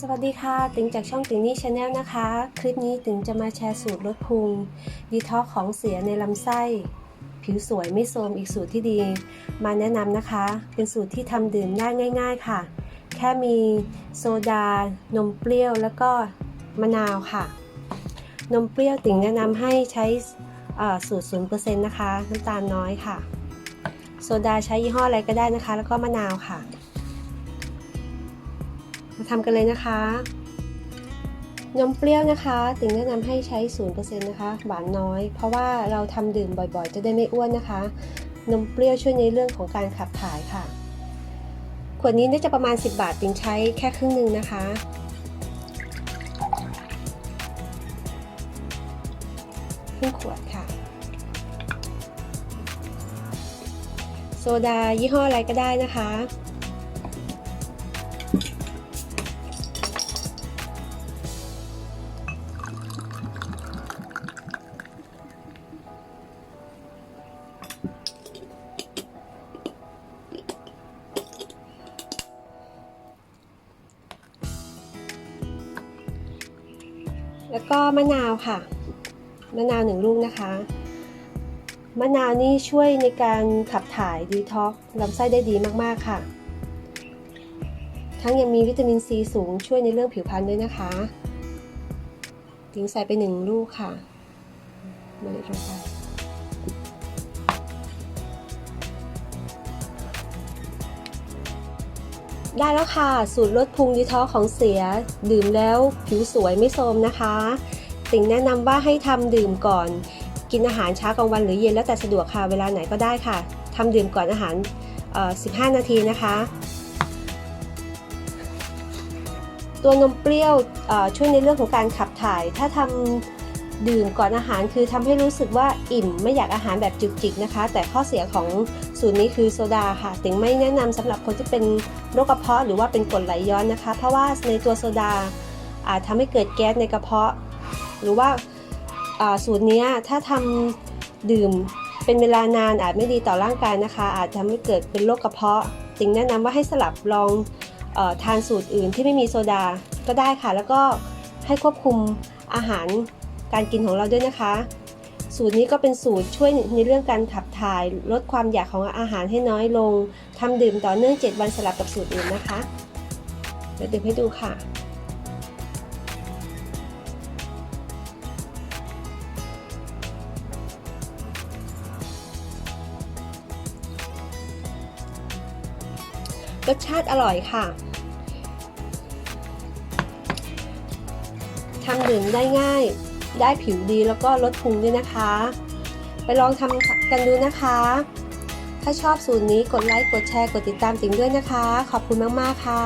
สวัสดีค่ะ ติงจากช่องติงนี่ชาแนลนะคะ คลิปนี้ติงจะมาแชร์สูตรลดพุงดีท็อกของเสียในลำไส้ ผิวสวยไม่โทรมอีกสูตรที่ดี มาแนะนำนะคะ เป็นสูตรที่ทำดื่มได้ง่าย ๆค่ะ แค่มีโซดา นมเปรี้ยวแล้วก็มะนาวค่ะ นมเปรี้ยวติงแนะนำให้ใช้เอ่อสูตร 0%นะคะ น้ำตาลน้อยค่ะ โซดาใช้ยี่ห้ออะไรก็ได้นะคะ แล้วก็มะนาวค่ะ มาทำกันเลยนะคะนมเปรี้ยวนะคะติงแนะนำให้ใช้ 0%นะคะหวานน้อย เพราะว่าเราทำดื่มบ่อยๆ จะได้ไม่อ้วนนะคะ นมเปรี้ยวช่วยในเรื่องของการขับถ่ายค่ะ ขวดนี้น่าจะประมาณ 10 บาทติงใช้แค่ครึ่งหนึ่งนะคะครึ่งขวดค่ะ โซดายี่ห้ออะไรก็ได้นะคะ แล้วก็มะนาวค่ะ มะนาวหนึ่งลูกนะคะ มะนาวนี่ช่วยในการขับถ่ายดีท็อกลำไส้ได้ดีมากๆค่ะ ทั้งยังมีวิตามินซีสูงช่วยในเรื่องผิวพรรณด้วยนะคะถิงใส่ไปหนึ่งลูกค่ะมาเลยลงไป ได้แล้วค่ะ สูตรลดพุงดีท็อกของเสีย ดื่มแล้วผิวสวยไม่โทรมนะคะติ่งแนะนำว่าให้ทำดื่มก่อน กินอาหารเช้ากลางวันหรือเย็นแล้วแต่สะดวกค่ะ เวลาไหนก็ได้ค่ะทำดื่มก่อนอาหาร 15 นาทีนะคะ ตัวนมเปรี้ยวช่วยในเรื่องของการขับถ่าย ถ้าทำ ดื่มก่อนอาหารคือทำให้รู้สึกว่าอิ่มไม่อยากอาหารแบบจุกจิกนะคะ แต่ข้อเสียของสูตรนี้คือโซดาค่ะติงไม่แนะนำสำหรับคนที่เป็นโรคกระเพาะหรือว่าเป็นกรดไหลย้อนนะคะ เพราะว่าในตัวโซดาอาจทำให้เกิดแก๊สในกระเพาะ หรือว่าาสูตรนี้ถ้าทำดื่มเป็นเวลานานอาจไม่ดีต่อร่างกายนะคะ อาจทำให้เกิดเป็นโรคกระเพาะติงแนะนำว่าให้สลับลองออทานสูตรอื่นที่ไม่มีโซดาก็ได้ค่ะ แล้วก็ให้ควบคุมอาหาร การกินของเราด้วยนะคะ สูตรนี้ก็เป็นสูตรช่วยในเรื่องการขับถ่าย ลดความอยากของอาหารให้น้อยลงทำดื่มต่อเนื่อง 7 วันสลับกับสูตรอื่นนะคะเดี๋ยวดื่มให้ดูค่ะรสชาติอร่อยค่ะ ทำดื่มได้ง่าย ได้ผิวดีแล้วก็ลดพุงด้วยนะคะ ไปลองทำกันดูนะคะ ถ้าชอบสูตรนี้กดไลค์กดแชร์กดติดตามติ๋งด้วยนะคะ ขอบคุณมาก ๆ ค่ะ